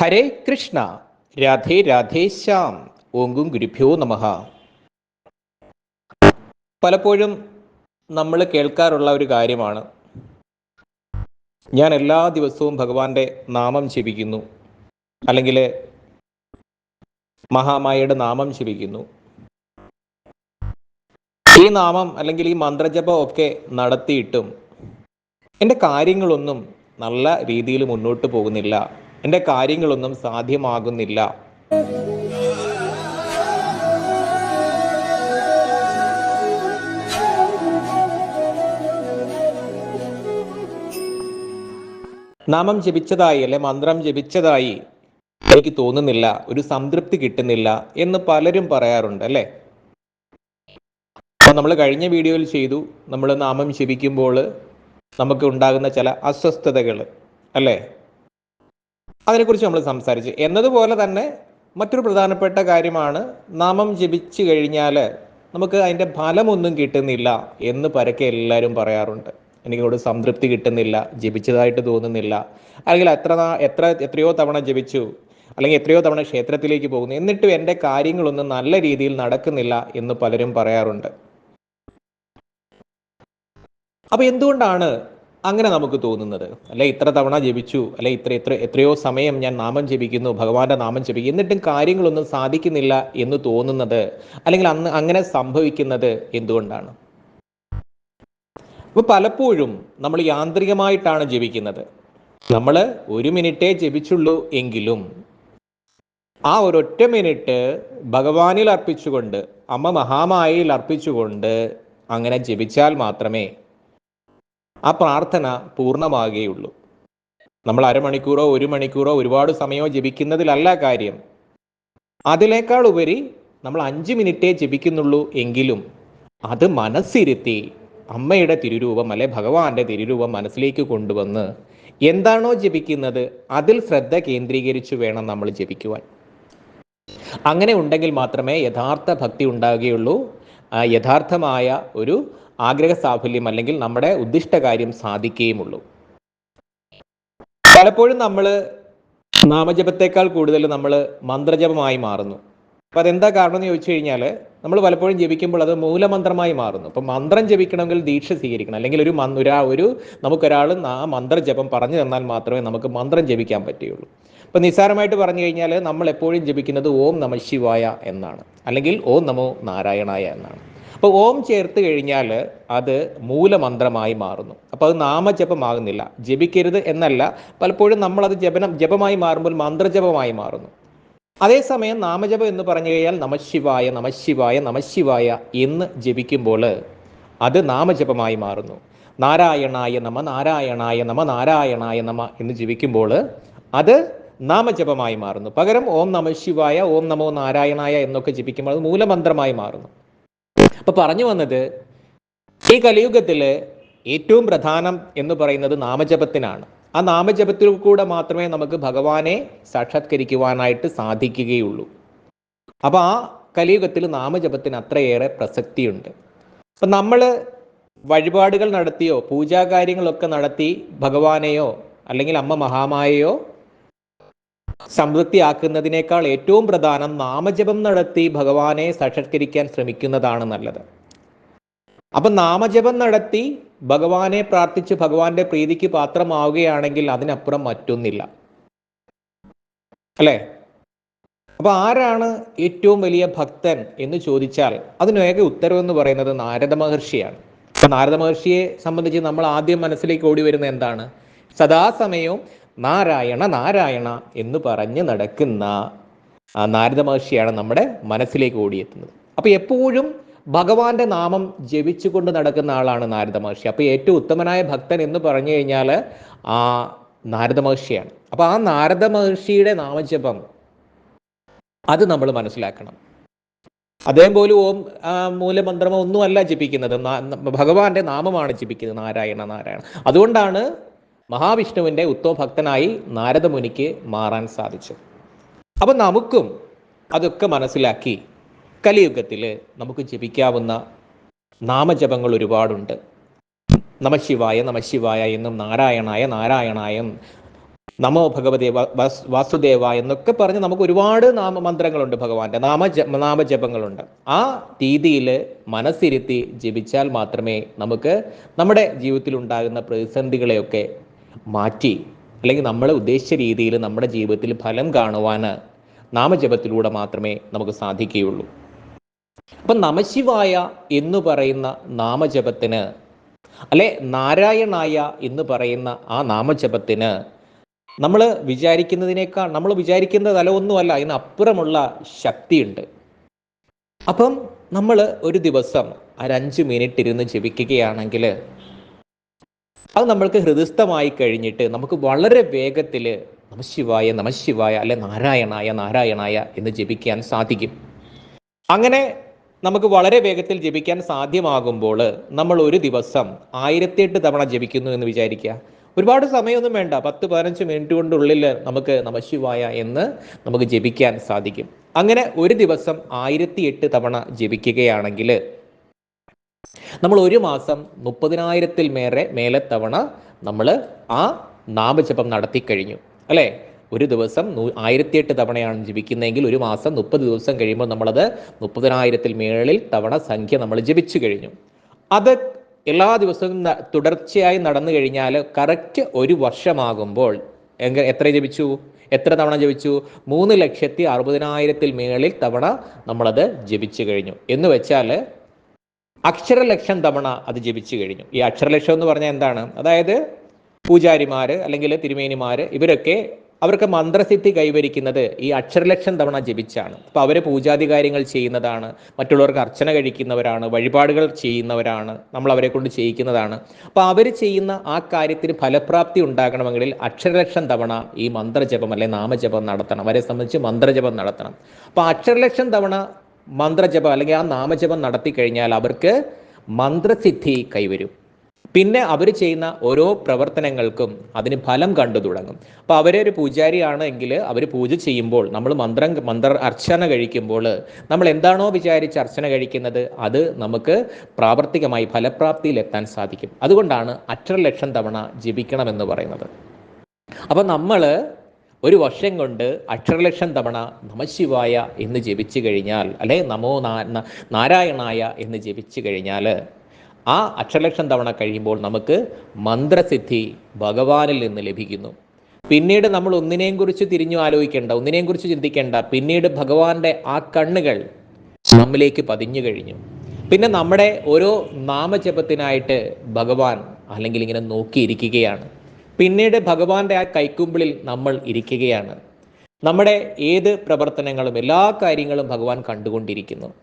ഹരേ കൃഷ്ണ രാധേ രാധേ ശ്യാം ഓങ്കും ഗുരുഭ്യോ നമഃ. പലപ്പോഴും നമ്മൾ കേൾക്കാറുള്ള ഒരു കാര്യമാണ്. ഞാൻ എല്ലാ ദിവസവും ഭഗവാന്റെ നാമം ജപിക്കുന്നു. അല്ലെങ്കിൽ മഹാമായയുടെ നാമം ജപിക്കുന്നു. ഈ നാമം അല്ലെങ്കിൽ ഈ മന്ത്രജപം ഒക്കെ നടത്തിയിട്ടും എന്റെ കാര്യങ്ങളൊന്നും നല്ല രീതിയിൽ മുന്നോട്ട് പോകുന്നില്ല. എന്റെ കാര്യങ്ങളൊന്നും സാധ്യമാകുന്നില്ല. നാമം ജപിച്ചതായി അല്ലെ മന്ത്രം ജപിച്ചതായി എനിക്ക് തോന്നുന്നില്ല ഒരു സംതൃപ്തി കിട്ടുന്നില്ല എന്ന് പലരും പറയാറുണ്ട് അല്ലേ? നമ്മൾ കഴിഞ്ഞ വീഡിയോയിൽ ചെയ്തു നമ്മൾ നാമം ജപിക്കുമ്പോൾ നമുക്ക് ഉണ്ടാകുന്ന ചില അസ്വസ്ഥതകൾ അല്ലേ? അതിനെക്കുറിച്ച് നമ്മൾ സംസാരിച്ചു. എന്നതുപോലെ തന്നെ മറ്റൊരു പ്രധാനപ്പെട്ട കാര്യമാണ് നാമം ജപിച്ചു കഴിഞ്ഞാൽ നമുക്ക് അതിന്റെ ഫലമൊന്നും കിട്ടുന്നില്ല എന്ന് പരക്കെ എല്ലാവരും പറയാറുണ്ട്. എനിക്കോട് സംതൃപ്തി കിട്ടുന്നില്ല ജപിച്ചതായിട്ട് തോന്നുന്നില്ല. അല്ലെങ്കിൽ എത്ര എത്ര എത്രയോ തവണ ജപിച്ചു അല്ലെങ്കിൽ എത്രയോ തവണ ക്ഷേത്രത്തിലേക്ക് പോകുന്നു. എന്നിട്ടും എന്റെ കാര്യങ്ങളൊന്നും നല്ല രീതിയിൽ നടക്കുന്നില്ല എന്ന് പലരും പറയാറുണ്ട്. അപ്പൊ എന്തുകൊണ്ടാണ് അങ്ങനെ നമുക്ക് തോന്നുന്നത്. അല്ലെ ഇത്ര തവണ ജപിച്ചു അല്ലെ ഇത്ര ഇത്ര എത്രയോ സമയം ഞാൻ നാമം ജപിക്കുന്നു ഭഗവാന്റെ നാമം ജപിക്കും എന്നിട്ടും കാര്യങ്ങളൊന്നും സാധിക്കുന്നില്ല എന്ന് തോന്നുന്നത് അല്ലെങ്കിൽ അന്ന് അങ്ങനെ സംഭവിക്കുന്നത് എന്തുകൊണ്ടാണ്? അപ്പൊ പലപ്പോഴും നമ്മൾ യാന്ത്രികമായിട്ടാണ് ജപിക്കുന്നത്. നമ്മൾ ഒരു മിനിറ്റേ ജപിച്ചുള്ളൂ എങ്കിലും ആ ഒരൊറ്റ മിനിറ്റ് ഭഗവാനിൽ അർപ്പിച്ചുകൊണ്ട് അമ്മ മഹാമായിൽ അർപ്പിച്ചുകൊണ്ട് അങ്ങനെ ജപിച്ചാൽ മാത്രമേ ആ പ്രാർത്ഥന പൂർണമാകുകയുള്ളൂ. നമ്മൾ അരമണിക്കൂറോ ഒരു മണിക്കൂറോ ഒരുപാട് സമയമോ ജപിക്കുന്നതിലല്ല കാര്യം. അതിനേക്കാൾ ഉപരി നമ്മൾ അഞ്ച് മിനിറ്റേ ജപിക്കുന്നുള്ളൂ എങ്കിലും അത് മനസ്സിരുത്തി അമ്മയുടെ തിരുരൂപം അല്ലെ ഭഗവാന്റെ തിരുരൂപം മനസ്സിലേക്ക് കൊണ്ടുവന്ന് എന്താണോ ജപിക്കുന്നത് അതിൽ ശ്രദ്ധ കേന്ദ്രീകരിച്ചു വേണം നമ്മൾ ജപിക്കുവാൻ. അങ്ങനെ ഉണ്ടെങ്കിൽ മാത്രമേ യഥാർത്ഥ ഭക്തി ഉണ്ടാകുകയുള്ളൂ. യഥാർത്ഥമായ ഒരു ആഗ്രഹ സാഫല്യം അല്ലെങ്കിൽ നമ്മുടെ ഉദ്ദിഷ്ട കാര്യം സാധിക്കുകയുമുള്ളൂ പലപ്പോഴും നമ്മൾ നാമജപത്തേക്കാൾ കൂടുതൽ നമ്മൾ മന്ത്രജപമായി മാറുന്നു. അപ്പൊ അതെന്താ കാരണം എന്ന് ചോദിച്ചു കഴിഞ്ഞാൽ നമ്മൾ പലപ്പോഴും ജപിക്കുമ്പോൾ അത് മൂലമന്ത്രമായി മാറുന്നു. അപ്പൊ മന്ത്രം ജപിക്കണമെങ്കിൽ ദീക്ഷ സ്വീകരിക്കണം. അല്ലെങ്കിൽ ഒരു ഒരാ ഒരു നമുക്കൊരാൾ ആ മന്ത്രജപം പറഞ്ഞു തന്നാൽ മാത്രമേ നമുക്ക് മന്ത്രം ജപിക്കാൻ പറ്റുകയുള്ളൂ. അപ്പം നിസ്സാരമായിട്ട് പറഞ്ഞു കഴിഞ്ഞാൽ നമ്മൾ എപ്പോഴും ജപിക്കുന്നത് ഓം നമ ശിവായ എന്നാണ്. അല്ലെങ്കിൽ ഓം നമോ നാരായണായ എന്നാണ്. അപ്പോൾ ഓം ചേർത്ത് കഴിഞ്ഞാൽ അത് മൂലമന്ത്രമായി മാറുന്നു. അപ്പോൾ അത് നാമജപമാകുന്നില്ല. ജപിക്കരുത് എന്നല്ല. പലപ്പോഴും നമ്മളത് ജപനം ജപമായി മാറുമ്പോൾ മന്ത്രജപമായി മാറുന്നു. അതേസമയം നാമജപം എന്ന് പറഞ്ഞു കഴിഞ്ഞാൽ നമശിവായ നമശിവായ നമശിവായ എന്ന് ജപിക്കുമ്പോൾ അത് നാമജപമായി മാറുന്നു. നാരായണായ നമ നാരായണായ നമ നാരായണായ നമ എന്ന് ജപിക്കുമ്പോൾ അത് നാമജപമായി മാറുന്നു. പകരം ഓം നമശിവായ ഓം നമോ നാരായണായ എന്നൊക്കെ ജപിക്കുമ്പോൾ അത് മൂലമന്ത്രമായി മാറുന്നു. അപ്പൊ പറഞ്ഞു വന്നത് ഈ കലിയുഗത്തിൽ ഏറ്റവും പ്രധാനം എന്ന് പറയുന്നത് നാമജപത്തിനാണ്. ആ നാമജപത്തിൽ കൂടെ മാത്രമേ നമുക്ക് ഭഗവാനെ സാക്ഷാത്കരിക്കുവാനായിട്ട് സാധിക്കുകയുള്ളൂ. അപ്പൊ ആ കലിയുഗത്തിൽ നാമജപത്തിന് അത്രയേറെ പ്രസക്തിയുണ്ട്. അപ്പൊ നമ്മൾ വഴിപാടുകൾ നടത്തിയോ പൂജാകാര്യങ്ങളൊക്കെ നടത്തി ഭഗവാനെയോ അല്ലെങ്കിൽ അമ്മ മഹാമായയോ സംതൃപ്തിയാക്കുന്നതിനേക്കാൾ ഏറ്റവും പ്രധാനം നാമജപം നടത്തി ഭഗവാനെ സാക്ഷാത്കരിക്കാൻ ശ്രമിക്കുന്നതാണ് നല്ലത്. അപ്പൊ നാമജപം നടത്തി ഭഗവാനെ പ്രാർത്ഥിച്ച് ഭഗവാന്റെ പ്രീതിക്ക് പാത്രമാവുകയാണെങ്കിൽ അതിനപ്പുറം മറ്റൊന്നില്ല. അല്ലേ? അപ്പൊ ആരാണ് ഏറ്റവും വലിയ ഭക്തൻ എന്ന് ചോദിച്ചാൽ അതിനേക ഉത്തരവെന്ന് പറയുന്നത് നാരദ മഹർഷിയാണ്. നാരദ മഹർഷിയെ സംബന്ധിച്ച് നമ്മൾ ആദ്യം മനസ്സിലേക്ക് ഓടി വരുന്ന എന്താണ്? സദാസമയവും നാരായണ നാരായണ എന്ന് പറഞ്ഞ് നടക്കുന്ന നാരദ മഹർഷിയാണ് നമ്മുടെ മനസ്സിലേക്ക് ഓടിയെത്തുന്നത്. അപ്പൊ എപ്പോഴും ഭഗവാന്റെ നാമം ജപിച്ചുകൊണ്ട് നടക്കുന്ന ആളാണ് നാരദ മഹർഷി. അപ്പൊ ഏറ്റവും ഉത്തമനായ ഭക്തൻ എന്ന് പറഞ്ഞു കഴിഞ്ഞാൽ ആ നാരദ മഹർഷിയാണ്. അപ്പൊ ആ നാരദ മഹർഷിയുടെ നാമജപം അത് നമ്മൾ മനസ്സിലാക്കണം. അദ്ദേഹം പോലും ഓം മൂലമന്ത്രമോ ഒന്നുമല്ല ജപിക്കുന്നത്. ഭഗവാന്റെ നാമമാണ് ജപിക്കുന്നത് നാരായണ നാരായണ. അതുകൊണ്ടാണ് മഹാവിഷ്ണുവിന്റെ ഉത്തമഭക്തനായി നാരദമുനിക്ക് മാറാൻ സാധിച്ചു. അപ്പം നമുക്കും അതൊക്കെ മനസ്സിലാക്കി കലിയുഗത്തിൽ നമുക്ക് ജപിക്കാവുന്ന നാമജപങ്ങൾ ഒരുപാടുണ്ട്. നമശിവായ നമശിവായ എന്നും നാരായണായ നാരായണായം നമോ ഭഗവതേ വാസുദേവ എന്നൊക്കെ പറഞ്ഞ് നമുക്ക് ഒരുപാട് നാമമന്ത്രങ്ങളുണ്ട് ഭഗവാന്റെ. നാമജ നാമജപങ്ങളുണ്ട്. ആ രീതിയിൽ മനസ്സിരുത്തി ജപിച്ചാൽ മാത്രമേ നമുക്ക് നമ്മുടെ ജീവിതത്തിൽ ഉണ്ടാകുന്ന പ്രതിസന്ധികളെയൊക്കെ മാറ്റി അല്ലെങ്കിൽ നമ്മൾ ഉദ്ദേശിച്ച രീതിയിൽ നമ്മുടെ ജീവിതത്തിൽ ഫലം കാണുവാൻ നാമജപത്തിലൂടെ മാത്രമേ നമുക്ക് സാധിക്കുകയുള്ളൂ. അപ്പം നമശിവായ എന്ന് പറയുന്ന നാമജപത്തിന് അല്ലെ നാരായണായ എന്ന് പറയുന്ന ആ നാമജപത്തിന് നമ്മൾ വിചാരിക്കുന്നതിനേക്കാൾ നമ്മൾ വിചാരിക്കുന്ന തലമൊന്നുമല്ല അതിന് അപ്പുറമുള്ള ശക്തിയുണ്ട്. അപ്പം നമ്മൾ ഒരു ദിവസം ഒരഞ്ച് മിനിറ്റ് ഇരുന്ന് ജപിക്കുകയാണെങ്കിൽ അത് നമ്മൾക്ക് ഹൃദയസ്ഥമായി കഴിഞ്ഞിട്ട് നമുക്ക് വളരെ വേഗത്തിൽ നമശിവായ നമശിവായ അല്ലെ നാരായണായ നാരായണായ എന്ന് ജപിക്കാൻ സാധിക്കും. അങ്ങനെ നമുക്ക് വളരെ വേഗത്തിൽ ജപിക്കാൻ സാധ്യമാകുമ്പോൾ നമ്മൾ ഒരു ദിവസം ആയിരത്തിയെട്ട് തവണ ജപിക്കുന്നു എന്ന് വിചാരിക്കുക. ഒരുപാട് സമയമൊന്നും വേണ്ട. പത്ത് പതിനഞ്ച് മിനിറ്റ് കൊണ്ടുള്ളിൽ നമുക്ക് നമശിവായ എന്ന് നമുക്ക് ജപിക്കാൻ സാധിക്കും. അങ്ങനെ ഒരു ദിവസം ആയിരത്തി എട്ട് തവണ ജപിക്കുകയാണെങ്കിൽ നമ്മൾ ഒരു മാസം മുപ്പതിനായിരത്തിൽ മേറെ മേലെ തവണ നമ്മൾ ആ നാമജപം നടത്തി കഴിഞ്ഞു. അല്ലേ? ഒരു ദിവസം ആയിരത്തിയെട്ട് തവണയാണ് ജപിക്കുന്നതെങ്കിൽ ഒരു മാസം മുപ്പത് ദിവസം കഴിയുമ്പോൾ നമ്മളത് മുപ്പതിനായിരത്തിൽ മേളിൽ തവണ സംഖ്യ നമ്മൾ ജപിച്ചു കഴിഞ്ഞു. അത് എല്ലാ ദിവസവും തുടർച്ചയായി നടന്നു കഴിഞ്ഞാൽ കറക്റ്റ് ഒരു വർഷമാകുമ്പോൾ എങ്ക എത്ര ജപിച്ചു? എത്ര തവണ ജപിച്ചു? മൂന്ന് ലക്ഷത്തി അറുപതിനായിരത്തിൽ മേളിൽ തവണ നമ്മളത് ജപിച്ചു കഴിഞ്ഞു. എന്ന് വെച്ചാൽ അക്ഷരലക്ഷം തവണ അത് ജപിച്ചു കഴിഞ്ഞു. ഈ അക്ഷരലക്ഷം എന്ന് പറഞ്ഞാൽ എന്താണ്? അതായത് പൂജാരിമാർ അല്ലെങ്കിൽ തിരുമേനിമാർ ഇവരൊക്കെ അവർക്ക് മന്ത്രസിദ്ധി കൈവരിക്കുന്നത് ഈ അക്ഷരലക്ഷം തവണ ജപിച്ചാണ്. അപ്പോൾ അവർ പൂജാതി കാര്യങ്ങൾ ചെയ്യുന്നതാണ് മറ്റുള്ളവർക്ക് അർച്ചന കഴിക്കുന്നവരാണ് വഴിപാടുകൾ ചെയ്യുന്നവരാണ് നമ്മൾ അവരെ കൊണ്ട് ചെയ്യിക്കുന്നതാണ്. അപ്പോൾ അവർ ചെയ്യുന്ന ആ കാര്യത്തിന് ഫലപ്രാപ്തി ഉണ്ടാകണമെങ്കിൽ അക്ഷരലക്ഷം തവണ ഈ മന്ത്രജപം അല്ലെങ്കിൽ നാമജപം നടത്തണം. അവരെ സംബന്ധിച്ച് മന്ത്രജപം നടത്തണം. അപ്പോൾ അക്ഷരലക്ഷം തവണ മന്ത്രജപം അല്ലെങ്കിൽ ആ നാമജപം നടത്തി കഴിഞ്ഞാൽ അവർക്ക് മന്ത്രസിദ്ധി കൈവരും. പിന്നെ അവർ ചെയ്യുന്ന ഓരോ പ്രവർത്തനങ്ങൾക്കും അതിന് ഫലം കണ്ടു തുടങ്ങും. അപ്പോൾ ഒരു പൂജാരിയാണ് എങ്കിൽ അവർ പൂജ ചെയ്യുമ്പോൾ നമ്മൾ മന്ത്രം മന്ത്ര അർച്ചന കഴിക്കുമ്പോൾ നമ്മൾ എന്താണോ വിചാരിച്ച് അർച്ചന കഴിക്കുന്നത് അത് നമുക്ക് പ്രാവർത്തികമായി ഫലപ്രാപ്തിയിൽ എത്താൻ സാധിക്കും. അതുകൊണ്ടാണ് അക്ഷരലക്ഷം തവണ ജപിക്കണമെന്ന് പറയുന്നത്. അപ്പോൾ നമ്മൾ ഒരു വർഷം കൊണ്ട് അക്ഷരലക്ഷം തവണ നമശിവായ എന്ന് ജപിച്ചു കഴിഞ്ഞാൽ അല്ലെ നമോ നാരായണായ എന്ന് ജപിച്ചു കഴിഞ്ഞാൽ ആ അക്ഷരലക്ഷം തവണ കഴിയുമ്പോൾ നമുക്ക് മന്ത്രസിദ്ധി ഭഗവാനിൽ നിന്ന് ലഭിക്കുന്നു. പിന്നീട് നമ്മൾ ഒന്നിനെയും കുറിച്ച് തിരിഞ്ഞു ആലോചിക്കേണ്ട ഒന്നിനെയും കുറിച്ച് ചിന്തിക്കേണ്ട പിന്നീട് ഭഗവാന്റെ ആ കണ്ണുകൾ നമ്മിലേക്ക് പതിഞ്ഞു കഴിഞ്ഞു. പിന്നെ നമ്മുടെ ഓരോ നാമജപത്തിനായിട്ട് ഭഗവാൻ അല്ലെങ്കിൽ ഇങ്ങനെ നോക്കിയിരിക്കുകയാണ്. പിന്നീട് ഭഗവാന്റെ ആ കൈക്കുമ്പിളിൽ നമ്മൾ ഇരിക്കുകയാണ്. നമ്മുടെ ഏത് പ്രവർത്തനങ്ങളും എല്ലാ കാര്യങ്ങളും ഭഗവാൻ കണ്ടുകൊണ്ടിരിക്കുന്നു.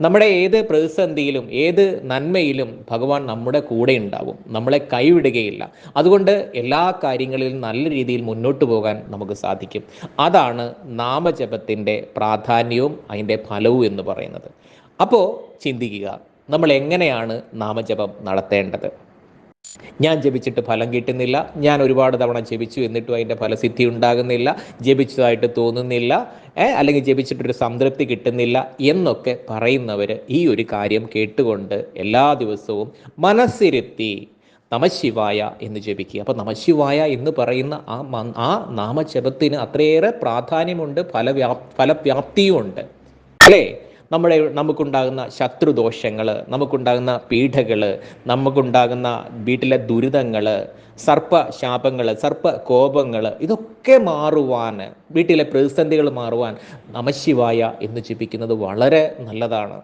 നമ്മുടെ ഏത് പ്രതിസന്ധിയിലും ഏത് നന്മയിലും ഭഗവാൻ നമ്മുടെ കൂടെ ഉണ്ടാവും. നമ്മളെ കൈവിടുകയില്ല. അതുകൊണ്ട് എല്ലാ കാര്യങ്ങളിലും നല്ല രീതിയിൽ മുന്നോട്ട് പോകാൻ നമുക്ക് സാധിക്കും. അതാണ് നാമജപത്തിന്റെ പ്രാധാന്യവും അതിന്റെ ഫലവും എന്ന് പറയുന്നത്. അപ്പോൾ ചിന്തിക്കുക നമ്മൾ എങ്ങനെയാണ് നാമജപം നടത്തേണ്ടത്? ഞാൻ ജപിച്ചിട്ട് ഫലം കിട്ടുന്നില്ല. ഞാൻ ഒരുപാട് തവണ ജപിച്ചു എന്നിട്ടും അതിന്റെ ഫലസിദ്ധി ഉണ്ടാകുന്നില്ല. ജപിച്ചതായിട്ട് തോന്നുന്നില്ല. അല്ലെങ്കിൽ ജപിച്ചിട്ടൊരു സംതൃപ്തി കിട്ടുന്നില്ല എന്നൊക്കെ പറയുന്നവർ ഈ ഒരു കാര്യം കേട്ടുകൊണ്ട് എല്ലാ ദിവസവും മനസ്സിരുത്തി നമശിവായ എന്ന് ജപിക്കുക. അപ്പോൾ നമശിവായ എന്ന് പറയുന്ന ആ ആ നാമജപത്തിന് അത്രയേറെ പ്രാധാന്യമുണ്ട് ഫലവ്യാ ഫലവ്യാപ്തിയുമുണ്ട്. അല്ലേ? നമ്മുടെ നമുക്കുണ്ടാകുന്ന ശത്രുദോഷങ്ങൾ നമുക്കുണ്ടാകുന്ന പീഡകൾ നമുക്കുണ്ടാകുന്ന വീട്ടിലെ ദുരിതങ്ങൾ സർപ്പ ശാപങ്ങൾ സർപ്പ കോപങ്ങൾ ഇതൊക്കെ മാറുവാൻ വീട്ടിലെ പ്രതിസന്ധികൾ മാറുവാൻ നമശിവായ എന്ന് ജപിക്കുന്നത് വളരെ നല്ലതാണ്.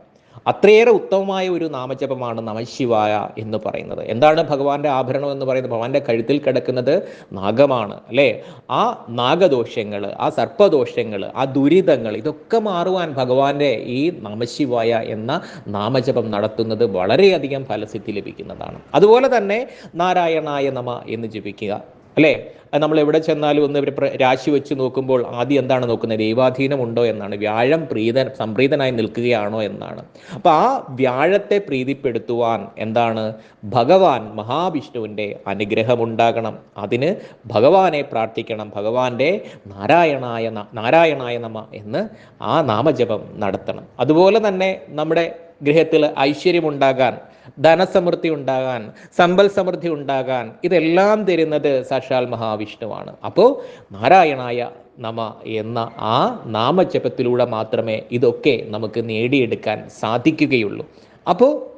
അത്രയേറെ ഉത്തമമായ ഒരു നാമജപമാണ് നമശിവായ എന്ന് പറയുന്നത്. എന്താണ് ഭഗവാന്റെ ആഭരണം എന്ന് പറയുന്നത്? ഭഗവാന്റെ കഴുത്തിൽ കിടക്കുന്നത് നാഗമാണ് അല്ലേ? ആ നാഗദോഷങ്ങൾ ആ സർപ്പദോഷങ്ങൾ ആ ദുരിതങ്ങൾ ഇതൊക്കെ മാറുവാൻ ഭഗവാന്റെ ഈ നമശിവായ എന്ന നാമജപം നടത്തുന്നത് വളരെയധികം ഫലസിദ്ധി ലഭിക്കുന്നതാണ്. അതുപോലെ തന്നെ നാരായണായ നമ എന്ന് ജപിക്കുക. അല്ലേ? നമ്മൾ എവിടെ ചെന്നാലും ഒന്ന് രാശി വെച്ച് നോക്കുമ്പോൾ ആദ്യം എന്താണ് നോക്കുന്നത്? ദൈവാധീനം ഉണ്ടോ എന്നാണ്. വ്യാഴം പ്രീത സംപ്രീതനായി നിൽക്കുകയാണോ എന്നാണ്. അപ്പോൾ ആ വ്യാഴത്തെ പ്രീതിപ്പെടുത്തുവാൻ എന്താണ്? ഭഗവാൻ മഹാവിഷ്ണുവിന്റെ അനുഗ്രഹം ഉണ്ടാകണം. അതിന് ഭഗവാനെ പ്രാർത്ഥിക്കണം. ഭഗവാന്റെ നാരായണായ നാരായണായ നമ എന്ന് ആ നാമജപം നടത്തണം. അതുപോലെ തന്നെ നമ്മുടെ ഗൃഹത്തിൽ ഐശ്വര്യമുണ്ടാകാൻ ധനസമൃദ്ധി ഉണ്ടാകാൻ സമ്പൽ സമൃദ്ധി ഉണ്ടാകാൻ ഇതെല്ലാം തരുന്നത് സാക്ഷാൽ മഹാവിഷ്ണുവാണ്. അപ്പോൾ നാരായണായ നമ എന്ന ആ നാമജപത്തിലൂടെ മാത്രമേ ഇതൊക്കെ നമുക്ക് നേടിയെടുക്കാൻ സാധിക്കുകയുള്ളൂ. അപ്പോൾ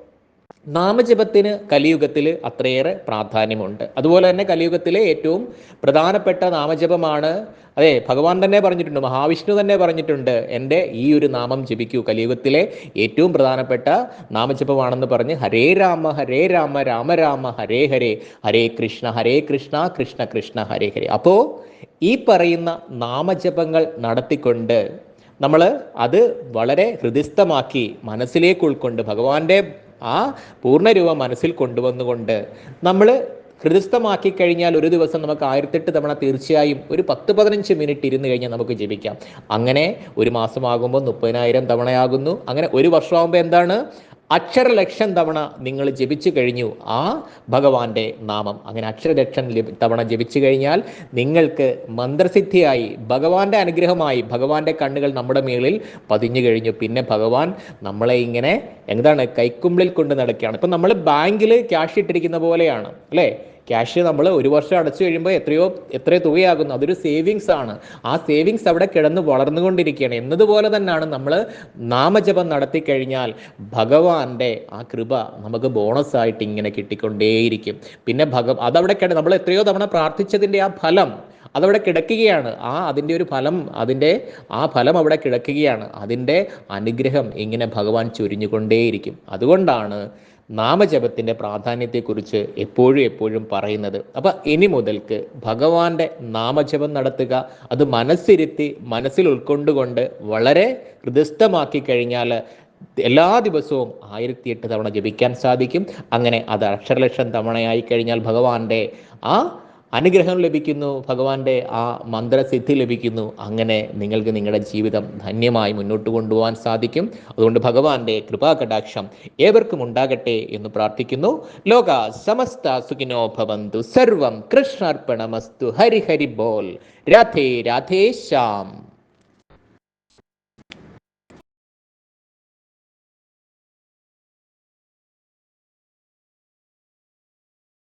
നാമജപത്തിന് കലിയുഗത്തിൽ അത്രയേറെ പ്രാധാന്യമുണ്ട്. അതുപോലെ തന്നെ കലിയുഗത്തിലെ ഏറ്റവും പ്രധാനപ്പെട്ട നാമജപമാണ് അതെ ഭഗവാൻ തന്നെ പറഞ്ഞിട്ടുണ്ട് മഹാവിഷ്ണു തന്നെ പറഞ്ഞിട്ടുണ്ട് എന്റെ ഈ ഒരു നാമം ജപിക്കൂ. കലിയുഗത്തിലെ ഏറ്റവും പ്രധാനപ്പെട്ട നാമജപമാണെന്ന് പറഞ്ഞ് ഹരേ രാമ ഹരേ രാമ രാമ രാമ ഹരേ ഹരേ ഹരേ കൃഷ്ണ ഹരേ കൃഷ്ണ കൃഷ്ണ കൃഷ്ണ ഹരേ ഹരേ. അപ്പോൾ ഈ പറയുന്ന നാമജപങ്ങൾ നടത്തിക്കൊണ്ട് നമ്മൾ അത് വളരെ ഹൃദിസ്ഥമാക്കി മനസ്സിലേക്ക് ഉൾക്കൊണ്ട് ഭഗവാന്റെ ആ പൂർണരൂപം മനസ്സിൽ കൊണ്ടുവന്നുകൊണ്ട് നമ്മൾ ഹൃദയസ്ഥമാക്കി കഴിഞ്ഞാൽ ഒരു ദിവസം നമുക്ക് ആയിരത്തെട്ട് തവണ തീർച്ചയായും ഒരു പത്ത് പതിനഞ്ച് മിനിറ്റ് ഇരുന്ന് കഴിഞ്ഞാൽ നമുക്ക് ജപിക്കാം അങ്ങനെ ഒരു മാസമാകുമ്പോൾ മുപ്പതിനായിരം തവണയാകുന്നു. അങ്ങനെ ഒരു വർഷമാകുമ്പോൾ എന്താണ്? അക്ഷരലക്ഷം തവണ നിങ്ങൾ ജപിച്ചു കഴിഞ്ഞു ആ ഭഗവാന്റെ നാമം. അങ്ങനെ അക്ഷരലക്ഷം തവണ ജപിച്ചു കഴിഞ്ഞാൽ നിങ്ങൾക്ക് മന്ത്രസിദ്ധിയായി ഭഗവാന്റെ അനുഗ്രഹമായി ഭഗവാന്റെ കണ്ണുകൾ നമ്മുടെ മേളിൽ പതിഞ്ഞു കഴിഞ്ഞു. പിന്നെ ഭഗവാൻ നമ്മളെ ഇങ്ങനെ എന്താണ് കൈക്കുമ്പിളിൽ കൊണ്ട് നടക്കുകയാണ്. ഇപ്പം നമ്മൾ ബാങ്കിൽ ക്യാഷ് ഇട്ടിരിക്കുന്ന പോലെയാണ് അല്ലേ? ക്യാഷ് നമ്മൾ ഒരു വർഷം അടച്ചു കഴിയുമ്പോൾ എത്രയോ എത്രയോ തുകയാകുന്നു. അതൊരു സേവിങ്സ് ആണ്. ആ സേവിങ്സ് അവിടെ കിടന്ന് വളർന്നുകൊണ്ടിരിക്കുകയാണ്. എന്നതുപോലെ തന്നെയാണ് നമ്മൾ നാമജപം നടത്തി കഴിഞ്ഞാൽ ഭഗവാന്റെ ആ കൃപ നമുക്ക് ബോണസ് ആയിട്ട് ഇങ്ങനെ കിട്ടിക്കൊണ്ടേയിരിക്കും. പിന്നെ ഭഗ അതവിടെ കിട നമ്മൾ എത്രയോ തവണ പ്രാർത്ഥിച്ചതിന്റെ ആ ഫലം അതവിടെ കിടക്കുകയാണ്. ആ അതിന്റെ ഒരു ഫലം അതിന്റെ ആ ഫലം അവിടെ കിടക്കുകയാണ്. അതിന്റെ അനുഗ്രഹം ഇങ്ങനെ ഭഗവാൻ ചൊരിഞ്ഞുകൊണ്ടേയിരിക്കും. അതുകൊണ്ടാണ് നാമജപത്തിന്റെ പ്രാധാന്യത്തെക്കുറിച്ച് എപ്പോഴും എപ്പോഴും പറയുന്നത്. അപ്പം ഇനി മുതൽക്ക് ഭഗവാന്റെ നാമജപം നടത്തുക. അത് മനസ്സിരുത്തി മനസ്സിൽ ഉൾക്കൊണ്ടുകൊണ്ട് വളരെ ഹൃദയസ്ഥമാക്കി കഴിഞ്ഞാൽ എല്ലാ ദിവസവും ആയിരത്തി എട്ട് തവണ ജപിക്കാൻ സാധിക്കും. അങ്ങനെ അത് അക്ഷരലക്ഷം തവണയായി കഴിഞ്ഞാൽ ഭഗവാന്റെ ആ അനുഗ്രഹം ലഭിക്കുന്നു ഭഗവാന്റെ ആ മന്ത്രസിദ്ധി ലഭിക്കുന്നു. അങ്ങനെ നിങ്ങൾക്ക് നിങ്ങളുടെ ജീവിതം ധന്യമായി മുന്നോട്ട് കൊണ്ടുപോകാൻ സാധിക്കും. അതുകൊണ്ട് ഭഗവാന്റെ കൃപാകടാക്ഷം ഏവർക്കും ഉണ്ടാകട്ടെ എന്ന് പ്രാർത്ഥിക്കുന്നു. ലോക സമസ്ത സുഖിനോ ഭവന്തു. സർവം കൃഷ്ണാർപ്പണമസ്തു. ഹരിഹരി ബോൾ. രാധേ രാധേ ശ്യാം.